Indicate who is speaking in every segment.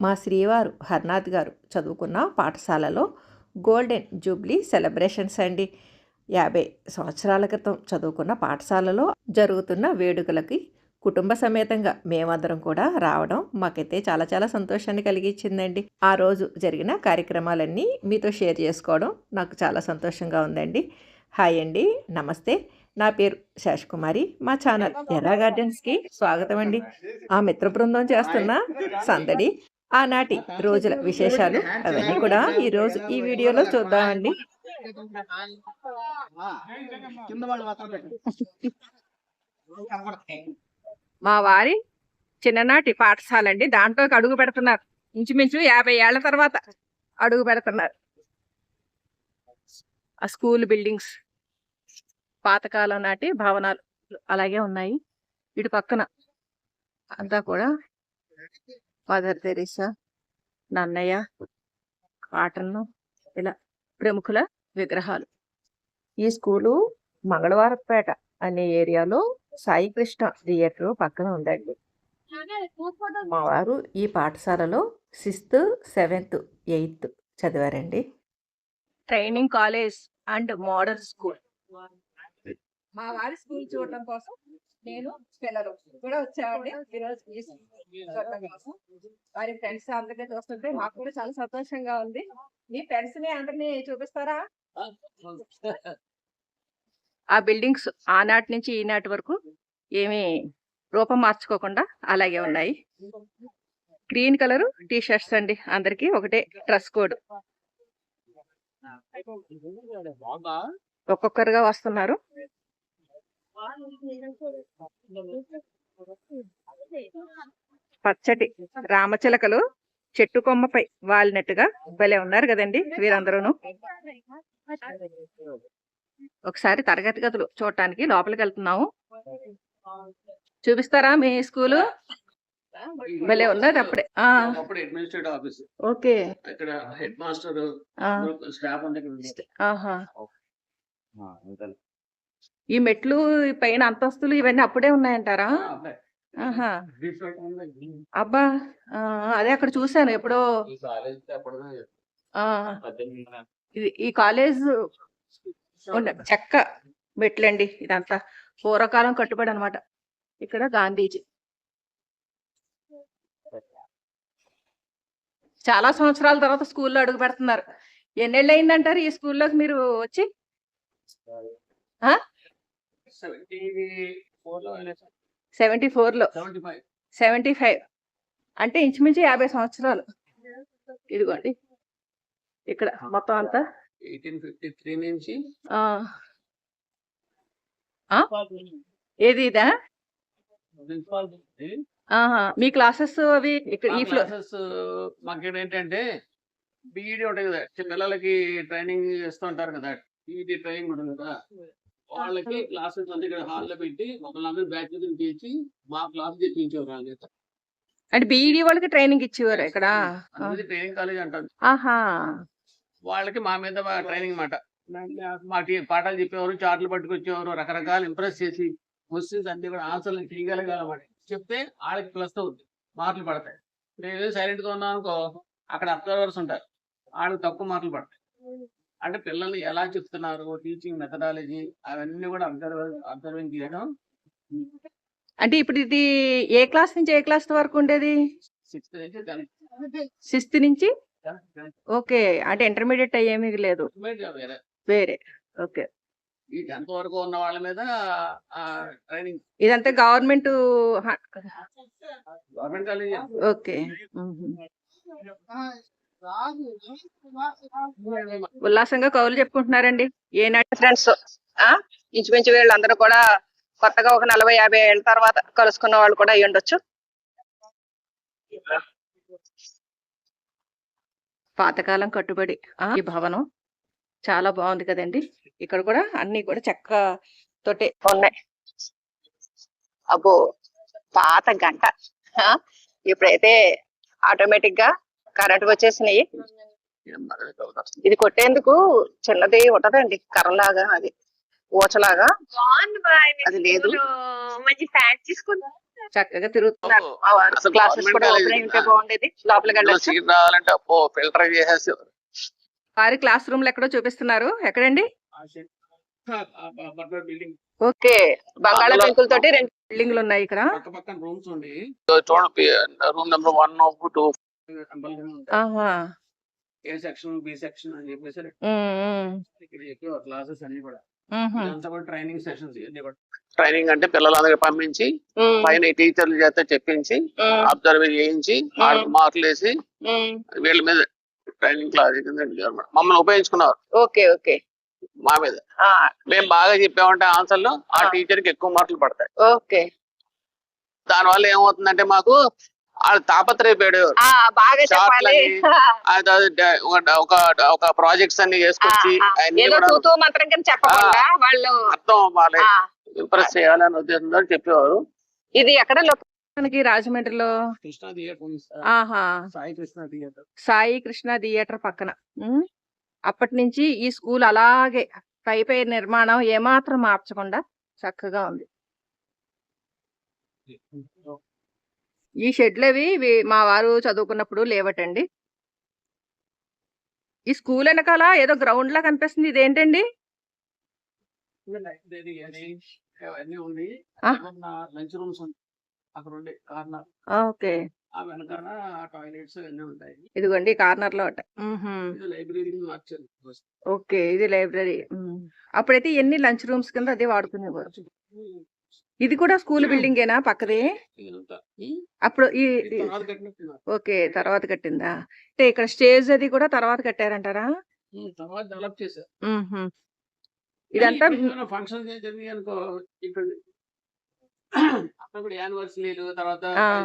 Speaker 1: మా శ్రీవారు హర్నాథ్ గారు చదువుకున్న పాఠశాలలో గోల్డెన్ జూబ్లీ సెలబ్రేషన్స్ అండి. యాభై సంవత్సరాల క్రితం చదువుకున్న పాఠశాలలో జరుగుతున్న వేడుకలకి కుటుంబ సమేతంగా మేమందరం కూడా రావడం మాకైతే చాలా చాలా సంతోషాన్ని కలిగించిందండి. ఆ రోజు జరిగిన కార్యక్రమాలన్నీ మీతో షేర్ చేసుకోవడం నాకు చాలా సంతోషంగా ఉందండి. హాయ్ అండి నమస్తే. నా పేరు శేషకుమారి మా ఛానల్ ఎర్రా గార్డెన్స్కి స్వాగతం అండి. ఆ మిత్ర బృందం చేస్తున్న సందడి ఆనాటి రోజుల విశేషాలు అవన్నీ కూడా ఈ రోజు ఈ వీడియోలో చూద్దామండి.
Speaker 2: మా వారి చిన్ననాటి పాఠశాల అండి దాంట్లోకి అడుగు పెడుతున్నారు. ఇంచుమించు యాభై ఏళ్ళ తర్వాత అడుగు పెడుతున్నారు. ఆ స్కూల్ బిల్డింగ్స్ పాతకాలం నాటి భవనాలు అలాగే ఉన్నాయి. ఇటు పక్కన అంతా కూడా మదర్ తెరీసా నన్నయ్య కాటన్ ఇలా ప్రముఖుల విగ్రహాలు. ఈ స్కూలు మంగళవారపేట అనే ఏరియాలో సాయి కృష్ణ థియేటర్ పక్కన ఉందండి. మా వారు ఈ పాఠశాలలో sixth seventh eighth చదివారండి. Training college and model school. మా వారి స్కూల్ చూడటం కోసం నేను పిల్లలు కూడా వచ్చామండి. ఈరోజు వారి ఫ్రెండ్స్ అందరినీ చూస్తుంటే మాకు కూడా చాలా సంతోషంగా ఉంది. మీ ఫ్రెండ్స్ని అందరినీ చూపిస్తారా? ఆ బిల్డింగ్స్ ఆనాటి నుంచి ఈనాటి వరకు ఏమీ రూపం మార్చుకోకుండా అలాగే ఉన్నాయి. గ్రీన్ కలర్ టీ షర్ట్స్ అండి అందరికి. ఒకటే డ్రెస్ కోడ్. ఒక్కొక్కరుగా వస్తున్నారు. పచ్చటి రామచిలకలు చెట్టు కొమ్మపై వాలినట్టుగా భలే ఉన్నారు కదండి వీరందరూను. ఒకసారి తరగతి గదులు చూడటానికి లోపలికి వెళ్తున్నాము. చూపిస్తారా మీ స్కూలు? భలే ఉన్నది అప్పుడే.
Speaker 3: Administrative office
Speaker 2: okay.
Speaker 3: ఇక్కడ హెడ్ మాస్టర్ స్టాఫ్
Speaker 2: ఈ మెట్లు పైన అంతస్తులు ఇవన్నీ అప్పుడే ఉన్నాయంటారా. అబ్బా అదే అక్కడ చూశాను ఎప్పుడో.
Speaker 3: ఈ కాలేజ్
Speaker 2: చెక్క మెట్లండి ఇదంతా. పూర్వకాలం కట్టుబడి అనమాట ఇక్కడ గాంధీజీ. చాలా సంవత్సరాల తర్వాత స్కూల్లో అడుగు పెడుతున్నారు. ఎన్నేళ్ళు అయిందంటారు ఈ స్కూల్లోకి మీరు వచ్చి? ఆ?
Speaker 3: 74 లో.
Speaker 2: సెవెంటీ ఫోర్లో.
Speaker 3: 75.
Speaker 2: Seventy five. అంటే ఇంచుమించు యాభై సంవత్సరాలు. ఇదిగోండి. ఇక్కడ మొత్తం అంతా.
Speaker 3: 1853 నుంచి.
Speaker 2: ఆ. ఆ? ఏది ఇదా. మీ క్లాసెస్ అవి ఇక్కడ ఈ
Speaker 3: క్లాసెస్ మాకు ఏంటంటే బీఈడి ఉంటాయి కదా. చిన్న పిల్లలకి ట్రైనింగ్ ఇస్తుంటారు కదా. బీఈడి ట్రైనింగ్ ఉంటుంది కదా. వాళ్ళకి క్లాసెస్ అంతా ఇక్కడ హాల్లో పెట్టి ఒకళ్ళందరూ బ్యాచ్ పిలిచి మా క్లాస్ తెప్పించేవారు వాళ్ళ.
Speaker 2: అంటే బీఈడి వాళ్ళకి ట్రైనింగ్ ఇచ్చేవారు ఇక్కడ?
Speaker 3: ట్రైనింగ్ కాలేజ్ అంటారు.
Speaker 2: ఆహా.
Speaker 3: వాళ్ళకి మా మీద ట్రైనింగ్ మాట. మాకి పాఠాలు చెప్పేవారు చార్ట్లు పట్టుకొచ్చేవారు రకరకాల ఇంప్రెస్ చేసి క్వశ్చన్స్ అన్ని కూడా ఆన్సర్లు చేయగలగాలన్నమాట చెప్తే వాళ్ళకి ప్లస్ అవుతుంది మార్కులు పడతాయి. నేను సైలెంట్గా ఉన్నాను అనుకో అక్కడ అబ్జర్వర్స్ ఉంటారు. వాళ్ళకి తక్కువ మార్కులు పడతాయి. అంటే పిల్లల్ని ఎలా చెప్తున్నారు టీచింగ్ మెథడాలజీ అవన్నీ కూడా అబ్జర్వ్ అబ్జర్వింగ్ చేయడం?
Speaker 2: అంటే ఇప్పుడు ఇది ఏ క్లాస్ నుంచి ఏ క్లాస్ వరకు ఉండేది?
Speaker 3: సిక్స్త్ నుంచి టెన్త్
Speaker 2: సిక్స్త్ నుంచి? ఓకే అంటే ఇంటర్మీడియట్ అయ్యేమీ లేదు.
Speaker 3: వేరే?
Speaker 2: ఓకే.
Speaker 3: ఈ టెన్త్ వరకు ఉన్న వాళ్ళ మీద ట్రైనింగ్
Speaker 2: ఇదంతా గవర్నమెంట్
Speaker 3: గవర్నమెంట్
Speaker 2: ఓకే. ఉల్లాసంగా కౌలు చెప్పుకుంటున్నారండి. ఏనాటి ఫ్రెండ్స్ ఇంచుమించు వీళ్ళందరూ కూడా కొత్తగా ఒక నలభై యాభై ఏళ్ళ తర్వాత కలుసుకున్న వాళ్ళు కూడా అయ్యి ఉండొచ్చు. పాతకాలం కట్టుబడి ఆ, ఈ భవనం చాలా బాగుంది కదండి. ఇక్కడ కూడా అన్ని కూడా చెక్క తోటే. ఉన్నాయి. అబ్బో పాత గంట. ఆ, ఇప్పుడైతే ఆటోమేటిక్గా కరెంట్ వచ్చేసినాయి. ఇది కొట్టేందుకు చిన్నది ఉంటదండి కర్రలాగా అది ఊచలాగా. అది లేదు.
Speaker 4: మంచి ఫ్యాట్ తీసుకుందా?
Speaker 2: చక్కగా తిరుగుతున్నారు. క్లాసెస్ కూడా ఉంటే. బాగుండేది. లోపలికి
Speaker 3: రావాలంటే ఫిల్టర్ చేసేసి.
Speaker 2: వారి క్లాస్ రూమ్లో ఎక్కడో చూపిస్తున్నారు. ఎక్కడండి?
Speaker 3: బిల్డింగ్
Speaker 2: ఓకే బంగాళ పెంకులతోటి రెండు బిల్డింగ్లు ఉన్నాయి ఇక్కడ.
Speaker 3: రూమ్ నెంబర్ వన్ టూ
Speaker 2: ఆహా!
Speaker 3: ఏ సెక్షన్ బి సెక్షన్ అని చెప్పేసి ఇక్కడ ఎక్కువ క్లాసెస్ అన్ని కూడా.
Speaker 2: ఉహుం,
Speaker 3: ఇదంతా కూడా ట్రైనింగ్ సెషన్స్ ఇవన్నీ కూడా. ట్రైనింగ్ అంటే పిల్లలందరికీ పంపించి పైన టీచర్ల చేత చెప్పించి అబ్జర్వ్ చేయించి మార్కులు వేసి. వీళ్ళ మీద ట్రైనింగ్ క్లాస్. మమ్మల్ని ఉపయోగించుకున్నారు.
Speaker 2: Okay okay.
Speaker 3: మా మీద. మేము బాగా చెప్పామంటే ఆన్సర్లు ఆ
Speaker 2: ఆ.
Speaker 3: టీచర్కి ఎక్కువ మార్కులు పడతాయి.
Speaker 2: ఓకే.
Speaker 3: దానివల్ల ఏమవుతుందంటే మాకు
Speaker 2: ఆ బాగా చెప్పాలి.
Speaker 3: ఒక- ఒక ప్రాజెక్ట్స్ అన్ని చేసుకొచ్చి
Speaker 2: చెప్పకుండా వాళ్ళు
Speaker 3: అర్థం అవ్వాలి ఇంప్రెస్ చేయాలనే ఉద్దేశంతో చెప్పేవారు.
Speaker 2: ఇది ఎక్కడ లొకేషన్కి రాజమండ్రిలో?
Speaker 3: కృష్ణా థియేటర్
Speaker 2: ఆహా.
Speaker 3: సాయి కృష్ణ థియేటర్.
Speaker 2: సాయి కృష్ణ థియేటర్ పక్కన. అప్పటి నుంచి ఈ స్కూల్ అలాగే పై పై నిర్మాణం ఏమాత్రం మార్చకుండా చక్కగా ఉంది. ఈ షెడ్లు అవి మా వారు చదువుకున్నప్పుడు లేవటండి. ఈ స్కూల్ వెనకాల ఏదో గ్రౌండ్ లా కనిపిస్తుంది. ఇదేంటండి? ఓకే. ఇదిగోండి
Speaker 3: కార్నర్లో
Speaker 2: ఓకే ఇది లైబ్రరీ. అప్పుడైతే ఎన్ని లంచ్ రూమ్స్ కింద అదే వాడుకునేవారు? ఇది కూడా స్కూల్ బిల్డింగేనా పక్కది
Speaker 3: ఇదంతా.
Speaker 2: అప్పుడు ఈ. ఓకే తర్వాత కట్టిందా అంటే ఇక్కడ స్టేజ్ అది కూడా తర్వాత కట్టారంటారా. ఇదంతా
Speaker 3: ఫంక్షన్ జరిగాయి అనుకో ఇక్కడ అక్కడ కూడా యానివర్సరీలు తర్వాత.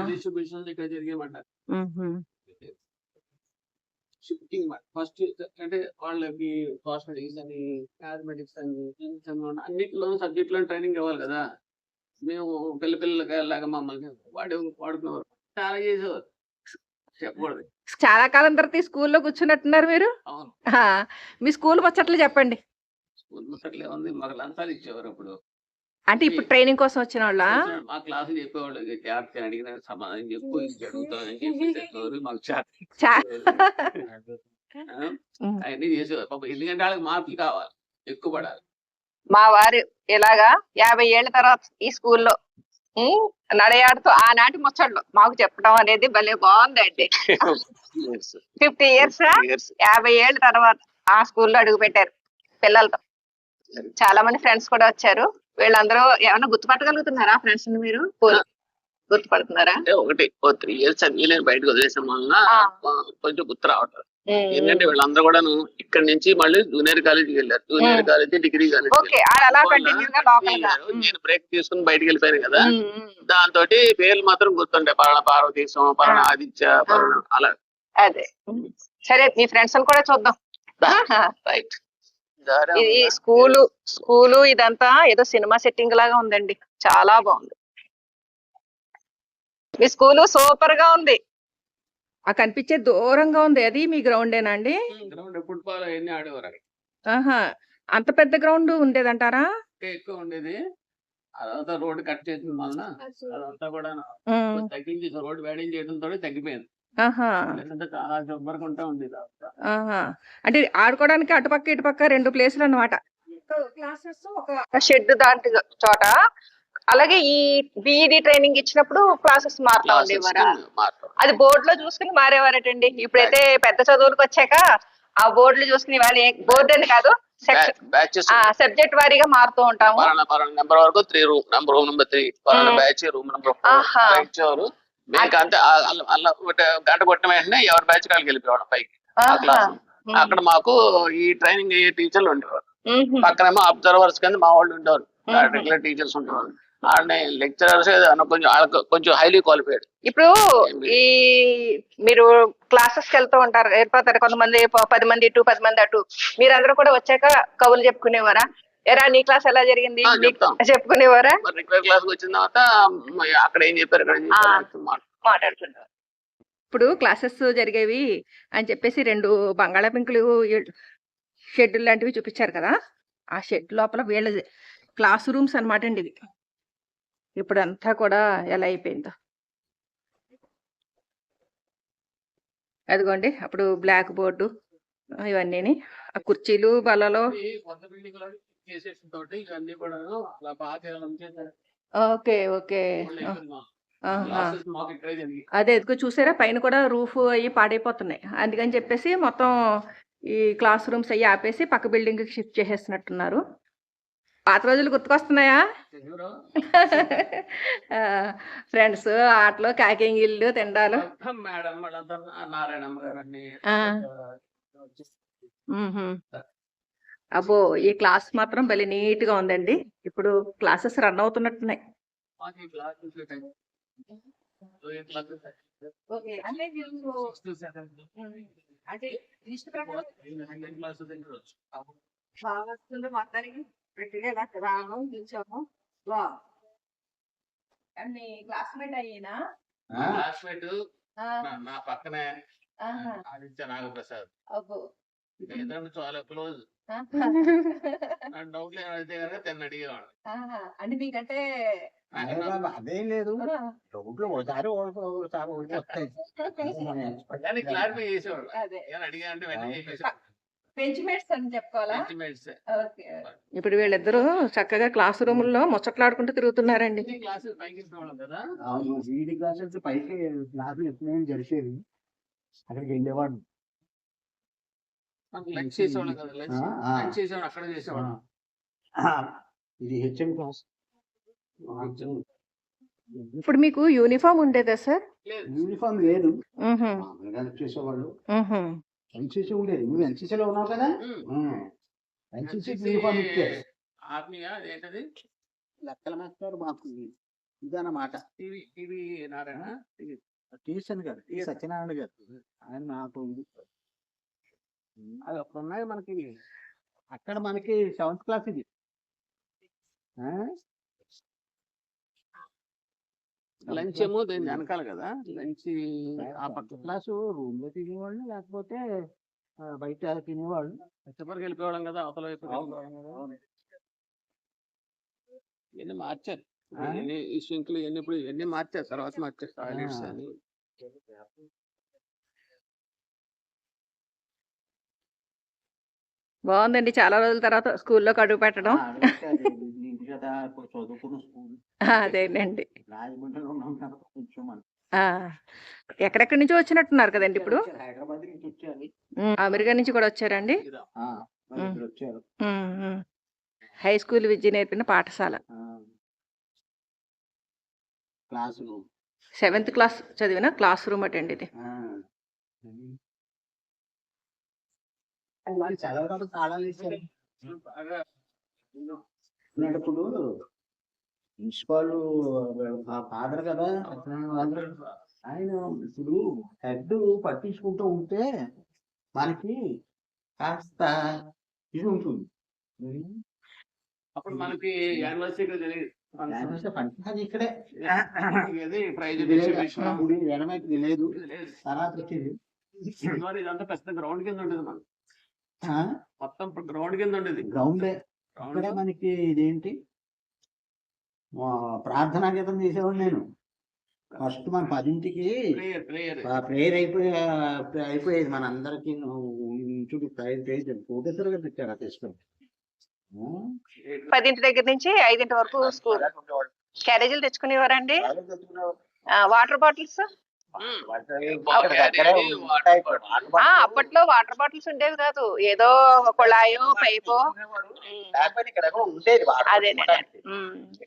Speaker 3: డిస్ట్రిబ్యూషన్ ఇక్కడ. షిఫ్టింగ్ ఫస్ట్ అంటే వాళ్ళకి కాస్మెటిక్స్ అని కాస్మెటిక్స్ అని అన్నిటిలో సబ్జెక్ట్లో ట్రైనింగ్ ఇవ్వాలి కదా మేము పిల్ల పిల్లలకి లాగా మమ్మల్ని వాడు వాడుకునేవారు. చాలా చేసేవారు. చెప్పకూడదు.
Speaker 2: చాలా కాలం తర్వాత ఈ స్కూల్లో కూర్చున్నట్టున్నారు మీరు?
Speaker 3: అవును.
Speaker 2: ఆ, మీ స్కూల్ ముచ్చట్లు చెప్పండి.
Speaker 3: స్కూల్ ముట్టట్లే ఉంది మాకు లంచాలు ఇచ్చేవారు అప్పుడు.
Speaker 2: అంటే ఇప్పుడు ట్రైనింగ్ కోసం వచ్చిన వాళ్ళ
Speaker 3: మా క్లాసులు చెప్పేవాళ్ళు. జాగ్రత్త అడిగిన సమాధానం చెప్పు ఇది జరుగుతుందని చెప్పి చెప్పేవారు. మాకు అవన్నీ చేసేవారు. పాపం ఎందుకంటే వాళ్ళకి మార్కులు కావాలి. ఎక్కువ పడాలి.
Speaker 2: మా వారు ఇలాగా యాభై ఏళ్ళ తర్వాత ఈ స్కూల్లో నడయాడుతూ ఆనాటి ముచ్చట్లు మాకు చెప్పడం అనేది భలే బాగుందండి. Fifty years. యాభై ఏళ్ళ తర్వాత ఆ స్కూల్లో అడుగు పెట్టారు పిల్లలతో. చాలా మంది ఫ్రెండ్స్ కూడా వచ్చారు. వీళ్ళందరూ ఏమైనా గుర్తుపట్టగలుగుతున్నారా ఫ్రెండ్స్ మీరు? గుర్తుపడుతున్నారా?
Speaker 3: ఒకటి ఓ త్రీ ఇయర్స్ చదివి నేను బయటకు వదిలేసాం.
Speaker 2: ఆ,
Speaker 3: కొంచెం గుర్తు రావట్లేదు. ఏంటంటే వీళ్ళందరూ కూడాను ఇక్కడ నుంచి మళ్ళీ జూనియర్ కాలేజీకి వెళ్ళారు. జూనియర్. కాలేజీ డిగ్రీ కాలేజీ నేను బ్రేక్ తీసుకుని బయటికి వెళ్ళిపోయాను కదా. దాంతో పేర్లు మాత్రం గుర్తుండే. పలానా పార్వతీశం పలానా
Speaker 2: ఆ.
Speaker 3: ఆదిత్య పలానా అలా.
Speaker 2: అదే. సరే మీ ఫ్రెండ్స్ కూడా చూద్దాం.
Speaker 3: రైట్
Speaker 2: ఇది స్కూలు స్కూలు ఇదంతా ఏదో సినిమా సెట్టింగ్ లాగా ఉందండి. చాలా బాగుంది. మీ స్కూలు సూపర్గా ఉంది. ఆ కనిపించే దూరంగా ఉంది. అది మీ గ్రౌండేనా అండి?
Speaker 3: గ్రౌండ్ ఫుట్బాల్ అవన్నీ ఆడేవారు అక్కడ.
Speaker 2: ఆహా! అంత పెద్ద గ్రౌండ్ ఉండేదంటారా?
Speaker 3: ఇంకా ఎక్కువ ఉండేది. అదంతా రోడ్డు కట్ చేసిన వలన అదంతా కూడా తగ్గించి రోడ్డు వేడింగ్ చేయడంతో తగ్గిపోయింది.
Speaker 2: ఆహా!
Speaker 3: లేదంటే చాలా జబ్బరకుంటా ఉంది ఇదంతా.
Speaker 2: ఆహా! అంటే ఆడుకోవడానికి అటుపక్క ఇటుపక్క రెండు ప్లేసులు అన్నమాట క్లాసెస్ ఒక షెడ్ దాంట్ చోట అలాగే ఈ బీఈడి ట్రైనింగ్ ఇచ్చినప్పుడు క్లాసెస్ మారుతా ఉండేవారా. అది బోర్డు లో చూసుకుని మారేవారటండి. ఇప్పుడైతే పెద్ద చదువులకు వచ్చాక ఆ బోర్డులు చూసుకుని వాళ్ళు బోర్డు అని కాదు సబ్జెక్ట్ వారీగా మారుతూ ఉంటాము.
Speaker 3: నెంబర్ వరకు three room number room number three. Batch room number ఇచ్చేవారు మీకు అంతే గంట కొట్టిన వెంటనే ఎవరి బ్యాచ్ కాళ్ళకి వెళ్ళిపోవడం పైకి ఆ
Speaker 2: ఆహా.
Speaker 3: Class
Speaker 2: um.
Speaker 3: అక్కడ మాకు ఈ ట్రైనింగ్ అయ్యే టీచర్లు ఉండేవారు. పక్కనేమో అబ్జర్వర్స్ కింద మా వాళ్ళు ఉండేవారు. రెగ్యులర్ టీచర్స్ ఉండేవారు లెక్చరర్స్ కొంచెం కొంచెం హైలీ క్వాలిఫైడ్
Speaker 2: ఇప్పుడు ఈ మీరు క్లాసెస్కి వెళ్తూ ఉంటారు ఏర్పడతారు కొంతమంది పది మంది ఇటు పది మంది అటు. మీరందరూ కూడా వచ్చాక కవులు చెప్పుకునేవారా? ఎరా నీ క్లాస్ ఎలా జరిగింది. చెప్పుకునేవారా?
Speaker 3: మరి రెగ్యులర్ క్లాస్ వచ్చిన తర్వాత అక్కడ ఏం చెప్పారు.
Speaker 2: మాట్లాడుతున్నారు ఇప్పుడు క్లాసెస్ జరిగేవి అని చెప్పేసి రెండు బంగాళాపింకులు షెడ్ లాంటివి చూపించారు కదా? ఆ షెడ్ లోపల వీళ్ళ క్లాస్ రూమ్స్ అన్నమాట అండి ఇది. ఇప్పుడు అంతా కూడా ఎలా అయిపోయిందో. అదిగోండి అప్పుడు బ్లాక్ బోర్డు ఇవన్నీ ఆ కుర్చీలు బలలో. Okay okay. అదే ఎదుగు చూసారా పైన కూడా రూఫ్ అయ్యి పాడైపోతున్నాయి. అందుకని చెప్పేసి మొత్తం ఈ క్లాస్ రూమ్స్ అయ్యి ఆపేసి పక్క బిల్డింగ్కి షిఫ్ట్ చేసేస్తున్నట్టున్నారు. పాత రోజులు గుర్తుకొస్తున్నాయా? ఫ్రెండ్స్ ఆటలు కాకింగిళ్ళు తిండాలు.
Speaker 3: మేడం నారాయణమ్మ గారు.
Speaker 2: అబ్బో ఈ క్లాస్ మాత్రం భలే నీట్గా ఉందండి. ఇప్పుడు క్లాసెస్ రన్ అవుతున్నట్టున్నాయి. అంటే మొత్తానికి. గట్టిగా ఇలా నిల్చోవడం వా. అన్ని క్లాస్మేట్ అయ్యేనా?
Speaker 3: క్లాస్మేట్ నా పక్కనే
Speaker 2: ఆహా,
Speaker 3: ఆదిత్య నాగప్రసాద్.
Speaker 2: అబ్బో.
Speaker 3: ఇద్దరు చాలా క్లోజ్. నా డౌట్లు ఏమైతే కనుక తెన్న అడిగేవాడు
Speaker 2: అంటే మీకంటే
Speaker 4: అదేం లేదు. రోడ్లు ఒకసారి ఒకసారి
Speaker 3: క్లారిఫై చేసేవాడు. అడిగా అంటే వెంటనే
Speaker 2: అని చెప్పుకోవాలా?
Speaker 3: Estimates.
Speaker 2: ఓకే ఇప్పుడు వీళ్ళిద్దరూ చక్కగా క్లాస్ రూముల్లో ముచ్చట్లాడుకుంటూ తిరుగుతున్నారండి.
Speaker 3: ఇన్ని క్లాసెస్ పైకి ఇచ్చేవాళ్ళం కదా?
Speaker 4: అవును వీడి క్లాసెస్ పైకి క్లాసులు ఎప్పుడైనా జరిసేది అక్కడికి వెళ్ళేవాడు
Speaker 3: మనకి లంచ్ చేసేవాళ్ళం కదా లంచ్?
Speaker 4: ఆ, ఆ.
Speaker 3: లంచ్ చేసేవాడు అక్కడ చేసేవాళ్ళం.
Speaker 4: ఆ, ఇది హెచ్ఎం క్లాస్.
Speaker 2: ఇప్పుడు మీకు యూనిఫామ్ ఉండేదా సార్?
Speaker 3: లేదు.
Speaker 4: యూనిఫామ్ లేదు. చేసేవాళ్ళు. ఎన్సీసీ ఉండేది నువ్వు ఎన్సీసీలో ఉన్నావు కదా. ఎన్సీసీ యూనిఫామ్ ఇచ్చారు
Speaker 3: ఆత్మీయ ఏంటది?
Speaker 4: లెక్కల మాస్టర్ మాకు ఇదన్నమాట.
Speaker 3: TV TV Narayana?
Speaker 4: టీసన్ గారు టీ సత్యనారాయణ గారు. ఆయన నాకు
Speaker 3: అది అప్పుడు ఉన్నాయి మనకి?
Speaker 4: అక్కడ మనకి సెవెంత్ క్లాస్ ఇది. ఆ?
Speaker 3: లంచ్ ఏమో దీని వెనకాల కదా. లంచ్ ఆ పక్క
Speaker 4: క్లాసు రూమ్లో తినేవాళ్ళు లేకపోతే బయట తినేవాళ్ళు.
Speaker 3: చివరికి వెళ్ళిపోవడం కదా అవతల వైపు ఇవన్నీ మార్చారు. ఈ సింకులు ఇవన్నీ ఇప్పుడు ఇవన్నీ మార్చారు. తర్వాత మార్చారు. టాయిలెట్స్. అని.
Speaker 2: బాగుందండి. చాలా రోజుల తర్వాత స్కూల్లోకి అడుగు పెట్టడం
Speaker 4: కదా చదువుకున్న స్కూల్.
Speaker 2: అదేనండి. ఎక్కడెక్కడి నుంచో వచ్చినట్టున్నారు కదండి ఇప్పుడు? అమెరికా నుంచి కూడా వచ్చారండి? హై స్కూల్ విద్య నేర్పిన పాఠశాల. సెవెంత్ క్లాస్ చదివిన క్లాస్ రూమ్ అటండి ఇది.
Speaker 4: ఆ. ప్రిన్సిపాల్ ఫాదర్ కదా. ఆయన ఇప్పుడు హెడ్ పట్టించుకుంటూ ఉంటే మనకి కాస్త ఇది ఉంటుంది.
Speaker 3: అప్పుడు మనకి యానివర్సరీ తెలియదు.
Speaker 4: ఇక్కడే.
Speaker 3: ఇది
Speaker 4: లేదు. తర్వాత వచ్చింది.
Speaker 3: ఇదంతా పెద్ద గ్రౌండ్ కింద ఉండేది మనం మొత్తం గ్రౌండ్ కింద ఉండేది.
Speaker 4: గ్రౌండే. మనకి ఇదేంటి? ప్రార్థనా గీతం చేసేవాడు నేను. ఫస్ట్ మన పదింటికి
Speaker 3: ప్రేయర్
Speaker 4: అయిపోయి అయిపోయేది మన అందరికి చూడు ప్రేయర్ ప్రేయర్ ఫోటోస్ కదా తెచ్చారు తీసుకొని
Speaker 2: పదింటి దగ్గర నుంచి ఐదింటి వరకు స్కూల్. క్యారేజీలు తెచ్చుకునేవారండి? Water bottles? ఆ అప్పట్లో వాటర్ బాటిల్స్ ఉండేవి కాదు. ఏదో కుళాయో పైపో. అదేనండి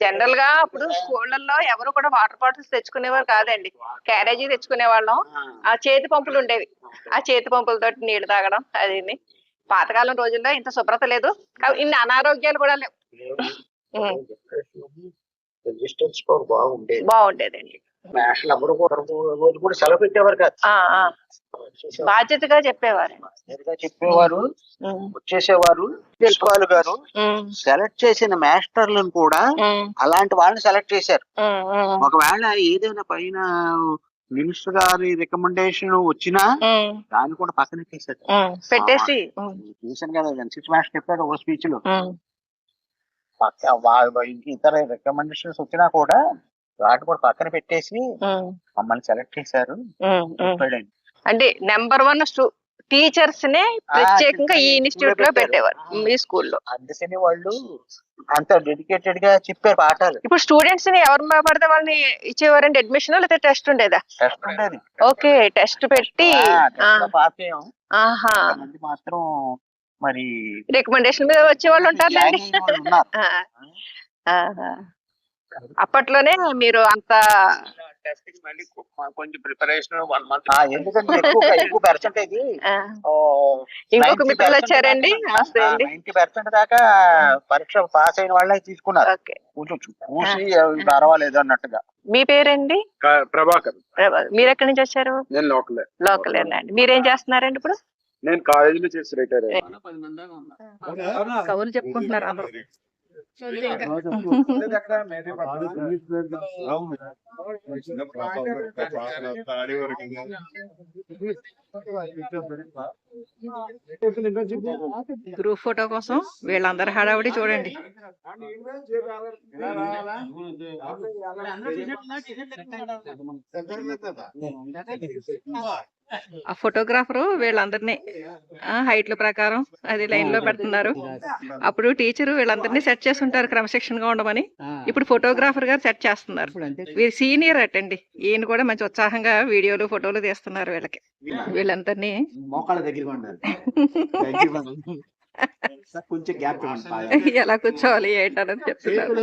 Speaker 2: జనరల్గా అప్పుడు స్కూళ్ళల్లో ఎవరు కూడా వాటర్ బాటిల్స్ తెచ్చుకునేవారు కాదండి. క్యారేజీ తెచ్చుకునే వాళ్ళం ఆ చేతి పంపులు ఉండేవి. ఆ చేతి పంపులతో నీళ్ళు తాగడం అది పాతకాలం రోజుల్లో ఇంత శుభ్రత లేదు. ఇన్ని అనారోగ్యాలు కూడా లేవు. బాగుండేదండి.
Speaker 4: మ్యాథ్స్ అందరూ కూడా రోజు కూడా సెలవు పెట్టేవారు కాదు.
Speaker 2: బాధ్యతగా చెప్పేవారు.
Speaker 4: చెప్పేవారు వచ్చేసేవారు ప్రిన్సిపాల్ గారు సెలెక్ట్ చేసిన మాస్టర్లను కూడా అలాంటి వాళ్ళని సెలెక్ట్ చేశారు. ఒకవేళ ఏదైనా పైన మినిస్టర్ గారి రికమెండేషన్ వచ్చినా దాన్ని కూడా పక్కన పెట్టేశారు
Speaker 2: పెట్టేసి
Speaker 4: చూసాను కదా సిక్స్ మాస్టర్ చెప్పాడు ఒక
Speaker 2: స్పీచ్లో.
Speaker 3: పక్క ఇతర రికమెండేషన్స్ వచ్చినా కూడా వాటి కూడా పక్కన పెట్టేసి మమ్మల్ని సెలెక్ట్ చేశారు.
Speaker 2: అంటే నెంబర్ వన్ టీచర్స్ నే ప్రత్యేకంగా ఈ
Speaker 3: ఈ ఇన్స్టిట్యూట్లో.
Speaker 2: పెట్టేవారు మీ స్కూల్లో.
Speaker 3: అందుకని వాళ్ళు అంత డెడికేటెడ్గా చెప్పారు పాఠాలు.
Speaker 2: ఇప్పుడు స్టూడెంట్స్ని ఎవరు పడితే వాళ్ళని ఇచ్చేవారండి? అడ్మిషన్ లేకపోతే టెస్ట్ ఉండేదా?
Speaker 3: టెస్ట్ ఉండేది.
Speaker 2: ఓకే టెస్ట్ పెట్టి
Speaker 3: మాత్రం మరి
Speaker 2: రికమెండేషన్ మీద వచ్చే వాళ్ళు ఉంటారులేండి అప్పట్లోనే మీరు అంత
Speaker 5: కొంచెం ప్రిపరేషన్ వన్ మంత్
Speaker 3: ఆ, ఎందుకంటే ఎక్కువ ఎక్కువ పర్సెంటేజ్
Speaker 2: ఆ, ఇంకొక మిత్రులు వచ్చారండి
Speaker 3: నైన్టీ పర్సెంట్ దాకా పరీక్ష పాస్ అయిన వాళ్ళే తీసుకున్నారు.
Speaker 2: ఓకే.
Speaker 3: కొంచెం చూసి పర్వాలేదు అన్నట్టుగా.
Speaker 2: మీ పేరండి?
Speaker 6: ప్రభాకర్.
Speaker 2: ప్రభా- మీరు ఎక్కడి నుంచి వచ్చారు?
Speaker 6: నేను లోకలే.
Speaker 2: లోకల్ అండి. మీరేం చేస్తున్నారండి ఇప్పుడు?
Speaker 6: నేను కాలేజీలో చేసి రిటైర్ అయ్యాను.
Speaker 2: కవులు చెప్పుకుంటున్నారు అందరూ. గ్రూప్ ఫోటో కోసం వీళ్ళందరూ హడావుడి చూడండి. ఆ ఫోటోగ్రాఫరు వీళ్ళందరినీ హైట్ల ప్రకారం అది లైన్లో పెడుతున్నారు. అప్పుడు టీచర్ వీళ్ళందరినీ సెట్ చేసి ఉంటారు క్రమశిక్షణగా ఉండమని. ఇప్పుడు ఫోటోగ్రాఫర్ గారు సెట్ చేస్తున్నారు. వీరు సీనియర్ అటండి. ఈయన కూడా మంచి ఉత్సాహంగా వీడియోలు ఫోటోలు తీస్తున్నారు వీళ్ళకి. వీళ్ళందరినీ
Speaker 4: కొంచెం గ్యాప్
Speaker 2: ఎలా కూర్చోవాలి ఏంటని చెప్తున్నారు.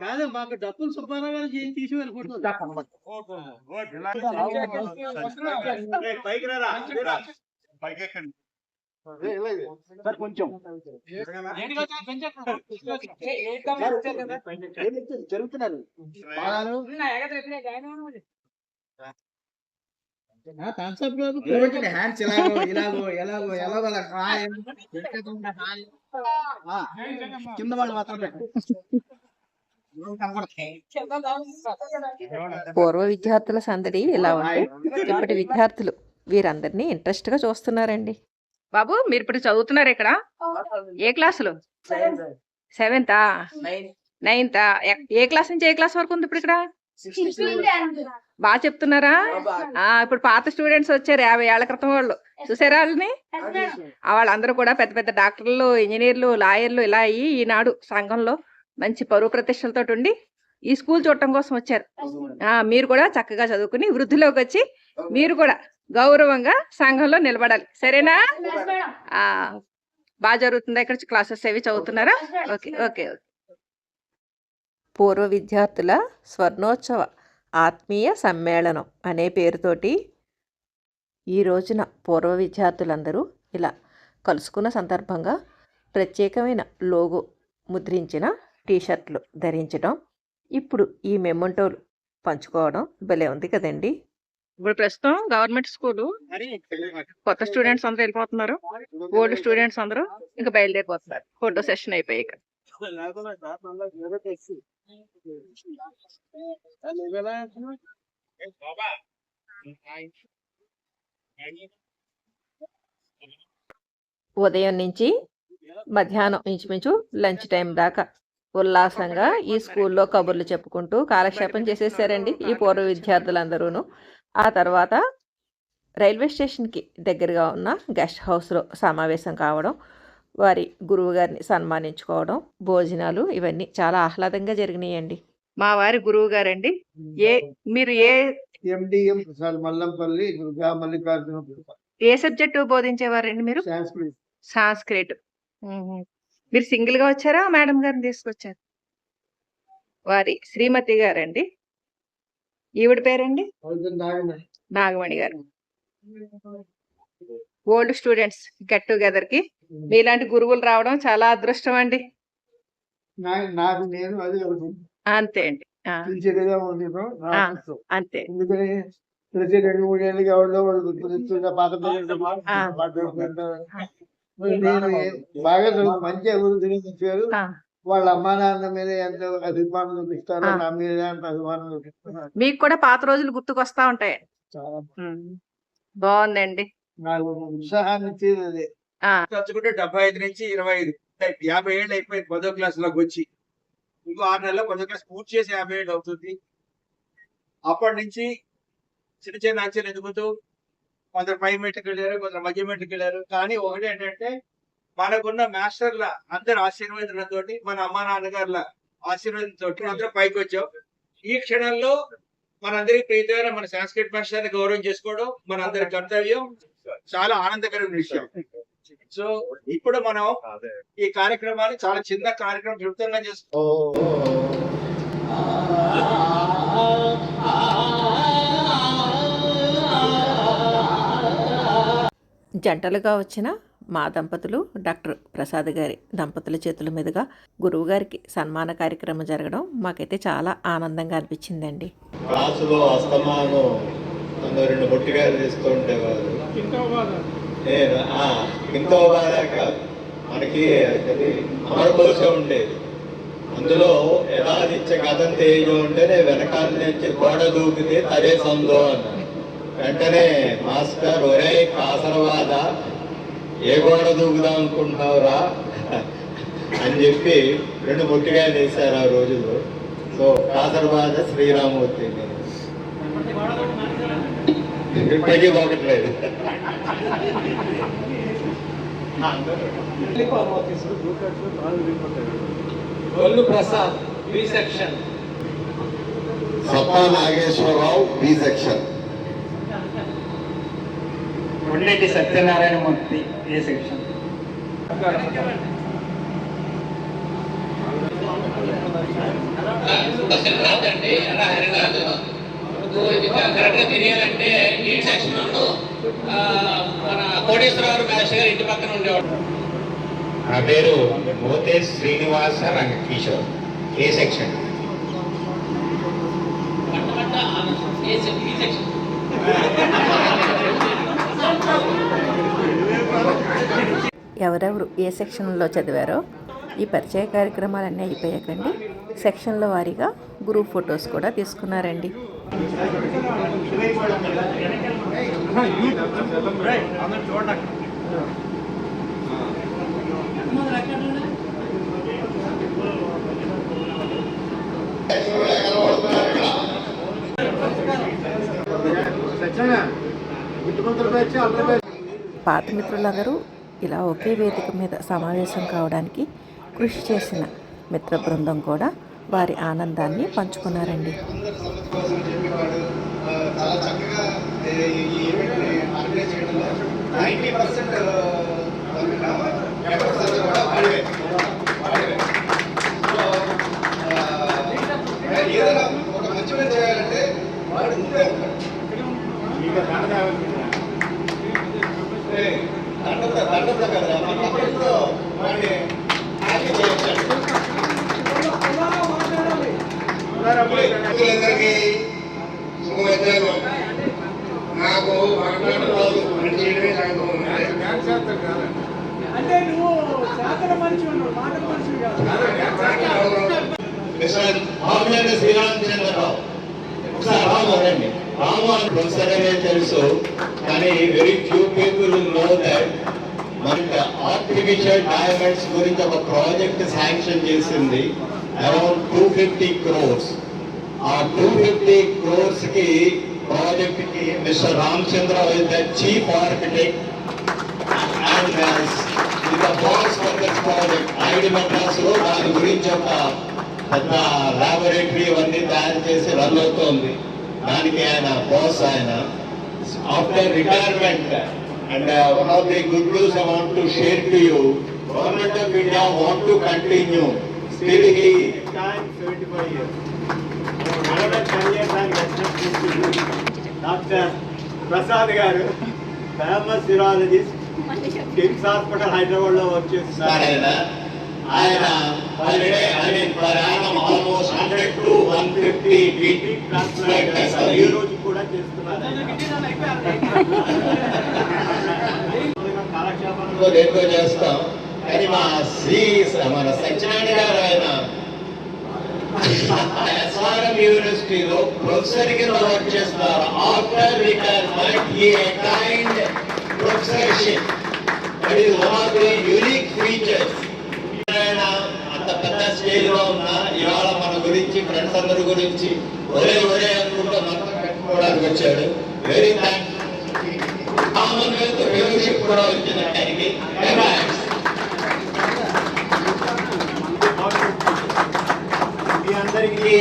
Speaker 5: కాదు మాకు డబ్బులు సుబ్బారావు గారు చేసి
Speaker 4: సార్ కొంచెం. జరుగుతున్నారు. హ్యాండ్స్ ఎలాగో ఇలాగో ఎలాగో ఎలాగో అలా హాయ్. ఆ, కింద వాళ్ళు మాత్రం
Speaker 1: పూర్వ విద్యార్థుల సందడి ఇలా ఉంటే ఇప్పటి విద్యార్థులు వీరందరినీ ఇంట్రెస్ట్గా చూస్తున్నారండి.
Speaker 2: బాబు మీరు ఇప్పుడు చదువుతున్నారు ఇక్కడ? ఏ క్లాసులో? సెవెంతా నైన్తా ఏ క్లాస్ నుంచి ఏ క్లాస్ వరకు ఉంది ఇప్పుడు ఇక్కడ? బాగా చెప్తున్నారా? ఆ ఇప్పుడు పాత స్టూడెంట్స్ వచ్చారు యాభై ఏళ్ళ క్రితం వాళ్ళు. చూసారా వాళ్ళని? ఆ వాళ్ళందరూ కూడా పెద్ద పెద్ద డాక్టర్లు ఇంజనీర్లు లాయర్లు ఇలా అయ్యి ఈనాడు సంఘంలో మంచి పరువు ప్రతిష్టలతో ఉండి ఈ స్కూల్ చూడటం కోసం వచ్చారు. ఆ మీరు కూడా చక్కగా చదువుకుని వృద్ధిలోకి వచ్చి మీరు కూడా గౌరవంగా సంఘంలో నిలబడాలి. సరేనా? ఆ బాగా జరుగుతుందా ఇక్కడ క్లాసెస్ అవి చదువుతున్నారా? Okay okay.
Speaker 1: పూర్వ విద్యార్థుల స్వర్ణోత్సవ. ఆత్మీయ సమ్మేళనం అనే పేరుతోటి ఈ రోజున పూర్వ విద్యార్థులందరూ ఇలా కలుసుకున్న సందర్భంగా ప్రత్యేకమైన లోగో ముద్రించిన టీషర్ట్లు ధరించడం ఇప్పుడు ఈ మెమంటోలు పంచుకోవడం భలే ఉంది కదండి.
Speaker 2: ఇప్పుడు ప్రస్తుతం గవర్నమెంట్ స్కూల్ కొత్త స్టూడెంట్స్ అందరూ వెళ్ళిపోతున్నారు. ఓల్డ్ స్టూడెంట్స్ అందరూ ఇంకా బయలుదేరిపోతున్నారు. ఫోటో సెషన్
Speaker 1: ఉదయం నుంచి మధ్యాహ్నం ఇంచుమించు లంచ్ టైం దాకా ఉల్లాసంగా ఈ స్కూల్లో కబుర్లు చెప్పుకుంటూ కాలక్షేపం చేసేసారండి ఈ పూర్వ విద్యార్థులందరూను. ఆ తర్వాత రైల్వే స్టేషన్కి దగ్గరగా ఉన్న గెస్ట్ హౌస్లో సమావేశం కావడం వారి గురువు గారిని సన్మానించుకోవడం భోజనాలు ఇవన్నీ చాలా ఆహ్లాదంగా జరిగినాయండి.
Speaker 2: మా వారి గురువు గారండి ఏ మీరు ఏ
Speaker 7: ఎండిఎం మల్లంపల్లి దుర్గా మల్లికార్జున
Speaker 2: ఏ సబ్జెక్టు బోధించేవారండి మీరు?
Speaker 7: సాంస్క్రిట్.
Speaker 2: సాంస్క్రిట్. మీరు సింగిల్గా వచ్చారా? మేడం గారిని తీసుకొచ్చారు? వారి శ్రీమతి గారండి. ఈవిడ పేరండి?
Speaker 7: Nagamani.
Speaker 2: Garu. Old students get టుగెదర్కి. మీలాంటి గురువులు రావడం చాలా అదృష్టం అండి.
Speaker 7: నాకు నేను అది
Speaker 2: అంతే అండి. అంతే.
Speaker 7: ప్రతి రెండు వాళ్ళు గుర్తున్న పాత బాగా చదువు- మంచి అభివృద్ధి ఇచ్చారు
Speaker 2: ఆ.
Speaker 7: వాళ్ళ అమ్మా నాన్న మీద ఎంత అభిమానం చూపిస్తారో
Speaker 2: ఆ.
Speaker 7: నా మీద ఎంత అభిమానం చూపిస్తున్నారు.
Speaker 2: మీకు కూడా పాత రోజులు గుర్తుకొస్తా ఉంటాయి. బాగుందండి.
Speaker 7: నాకు ఉత్సాహాన్ని ఇచ్చేది. అదే
Speaker 8: తలుచుకుంటే డెబ్బై ఐదు నుంచి ఇరవై ఐదు యాభై ఏళ్ళు అయిపోయింది పదో క్లాస్లోకి వచ్చి ఇంకో ఆరు నెలల్లో పదో క్లాస్ పూర్తి చేసి యాభై ఏళ్ళు అవుతుంది. అప్పటి నుంచి చిన్న చిన్న అంచెలు ఎదుగుతూ కొందరు పై మెట్టుకు వెళ్ళారు కొందరు మధ్య మెట్టుకు వెళ్ళారు. కానీ ఒకటి ఏంటంటే మనకున్న మాస్టర్ల అందరి ఆశీర్వాదాలతో మన అమ్మా నాన్నగారుల ఆశీర్వాదంతో అందరూ పైకి వచ్చాం. ఈ క్షణంలో మనందరికి ప్రీతిగా మన సంస్కృత భాషని గౌరవం చేసుకోవడం మన అందరి కర్తవ్యం. చాలా ఆనందకరమైన విషయం. సో ఇప్పుడు మనం ఈ కార్యక్రమాన్ని చాలా చిన్న కార్యక్రమం క్లుప్తంగా చేస్తాం
Speaker 1: జంటలుగా వచ్చిన మా దంపతులు డాక్టర్ ప్రసాద్ గారి దంపతుల చేతుల మీదుగా గురువుగారికి సన్మాన కార్యక్రమం జరగడం మాకైతే చాలా ఆనందంగా అనిపించిందండి.
Speaker 9: నన్ను రెండు ముట్టిగాయలు తీస్తూ ఉండేవారు. నేను, ఆ, ఇంకో బాగా కాదు. మనకి అమరకోశ ఉండేది. అందులో యథాదిత్య కథం తేజం ఉంటేనే వెనకాల నుంచి గోడ దూకితే తదే సందో అన్నాను వెంటనే మాస్టర్ ఒరే కాసరవాద ఏ గోడ దూకుదాం అనుకుంటున్నావురా? అని చెప్పి రెండు ముట్టిగాయలు వేశారు ఆ రోజుల్లో. సో కాసరవాద శ్రీరామూర్తి. ఇప్పటికీ పోకట్లేదు
Speaker 3: Gollu Prasad B section
Speaker 9: Sappa Nageswararao B section
Speaker 10: Kondeti Satyanarayana Murthy A section
Speaker 3: తెలియాలంటే ఈ సెక్షన్ మన కోటేశ్వరరావు మాస్టర్ గారు ఇంటి పక్కన ఉండేవాడు
Speaker 9: నా పేరు మోతే శ్రీనివాస రంగకిషోర్ ఏ సెక్షన్
Speaker 1: ఎవరెవరు ఏ సెక్షన్లో చదివారో ఈ పరిచయ కార్యక్రమాలన్నీ అయిపోయాకండి సెక్షన్ల వారీగా గ్రూప్ ఫొటోస్ కూడా తీసుకున్నారండి. పాత మిత్రులందరూ ఇలా ఒకే వేదిక మీద సమావేశం కావడానికి కృషి చేసిన మిత్ర బృందం కూడా వారి ఆనందాన్ని పంచుకున్నారండి
Speaker 9: చాలా చక్కగా ఈ ఈవెంట్ని ఆర్గనైజ్ చేయడంలో నైంటీ పర్సెంట్ కూడా వాడివే వాడివే సో ఏదైనా ఒక మంచి పని చేయాలంటే వాడు ముందే ఉంటాడు దండత దండత కదా మనం అప్పుడప్పుడు వాడిని హ్యాపీ చేయొచ్చు అందరికీ శుభమధ్యాహ్నం నాకు మాట్లాడడం రాదు పని చేయడమే నాకు మిస్టర్ ఆమ్లేని శ్రీరామచంద్రరావు ఒకసారి రాము రండి రాము అని ప్రొఫెసర్ అనే తెలుసు కానీ very few people know that మనకి ఆర్టిఫిషియల్ డైమండ్స్ గురించి ఒక ప్రాజెక్ట్ శాంక్షన్ చేసింది అరౌండ్ టూ ఫిఫ్టీ క్రోర్స్ ఆ టూ ఫిఫ్టీ క్రోర్స్కి ప్రాజెక్ట్కి mister Ramachandra is the chief architect and the boss for this project IIT మెట్రాస్లో దాని గురించి ఒక పెద్ద లాబొరేటరీ అవన్నీ తయారు చేసి రన్ అవుతోంది. దానికి ఆయన బాస్ ఆయన. After retirement and one of the good news I want to share to you government of India want to continue he
Speaker 8: doctor Prasad garu famous urologist KIMS hospital హైదరాబాద్లో work చేస్తున్నారు.
Speaker 9: ఆయన
Speaker 8: ఈ రోజు కూడా చేస్తున్నారు
Speaker 9: చేస్తాం. కానీ మా శ్రీ మన సత్యనారాయణ గారు ఆయన ఎస్ఆర్ఎం యూనివర్సిటీలో ప్రొఫెసర్కి వర్క్ చేస్తున్నారు. ఆఫ్టర్ రిటైర్మెంట్ ఈ kind professorship. That one of the unique features
Speaker 11: అంత పెద్ద స్టేజ్లో ఉన్న ఇవాళ మన గురించి ఫ్రెండ్స్ అందరి గురించి ఒరే ఒరే అనుకుంటూ మొత్తం పెట్టుకోవడానికి వచ్చాడు. వెరీ థ్యాంక్స్ కామన్వెల్త్ ఫెలోషిప్ కూడా వచ్చింది ఆయనకి Congrats. మీ అందరికీ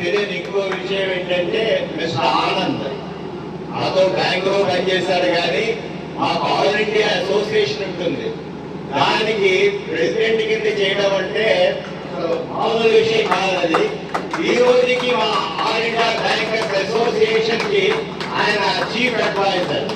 Speaker 11: తెలియని ఇంకో విషయం ఏంటంటే మిస్టర్ ఆనంద్. అతను బ్యాంక్ పనిచేశాడు కానీ మాకు ఆల్ ఇండియా అసోసియేషన్ ఉంటుంది. దానికి ప్రెసిడెంట్ కింద చేయడం అంటే మామూలు విషయం కాదు అది. ఈ రోజుకి మా ఆల్ ఇండియా బ్యాంకర్స్ అసోసియేషన్కి ఆయన చీఫ్ అడ్వైజర్.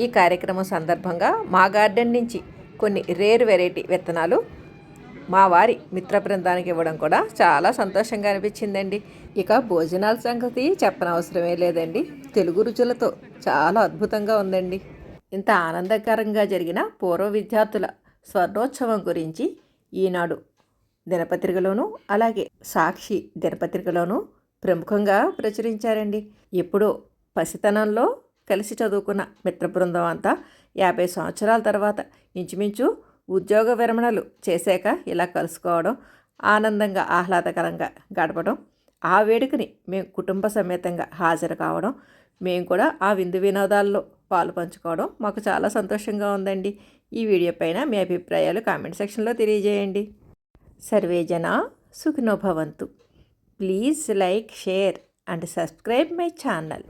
Speaker 12: ఈ
Speaker 1: కార్యక్రమం సందర్భంగా మా గార్డెన్ నుంచి కొన్ని రేర్ వెరైటీ విత్తనాలు మా వారి మిత్ర బృందానికి ఇవ్వడం కూడా చాలా సంతోషంగా అనిపించిందండి. ఇక భోజనాల సంగతి చెప్పనవసరమే లేదండి. తెలుగు రుచులతో చాలా అద్భుతంగా ఉందండి. ఇంత ఆనందకరంగా జరిగిన పూర్వ విద్యార్థుల స్వర్ణోత్సవం గురించి ఈనాడు దినపత్రికలోనూ అలాగే సాక్షి దినపత్రికలోనూ ప్రముఖంగా ప్రచురించారండి. ఎప్పుడో పసితనంలో కలిసి చదువుకున్న మిత్ర బృందం అంతా యాభై సంవత్సరాల తర్వాత ఇంచుమించు ఉద్యోగ విరమణలు చేశాక ఇలా కలుసుకోవడం ఆనందంగా ఆహ్లాదకరంగా గడపడం ఆ వేడుకని మేము కుటుంబ సమేతంగా హాజరు కావడం మేము కూడా ఆ విందు వినోదాల్లో పాలు పంచుకోవడం మాకు చాలా సంతోషంగా ఉందండి. ఈ వీడియో పైన మీ అభిప్రాయాలు కామెంట్ సెక్షన్లో తెలియజేయండి. సర్వే జన please like share and subscribe my channel.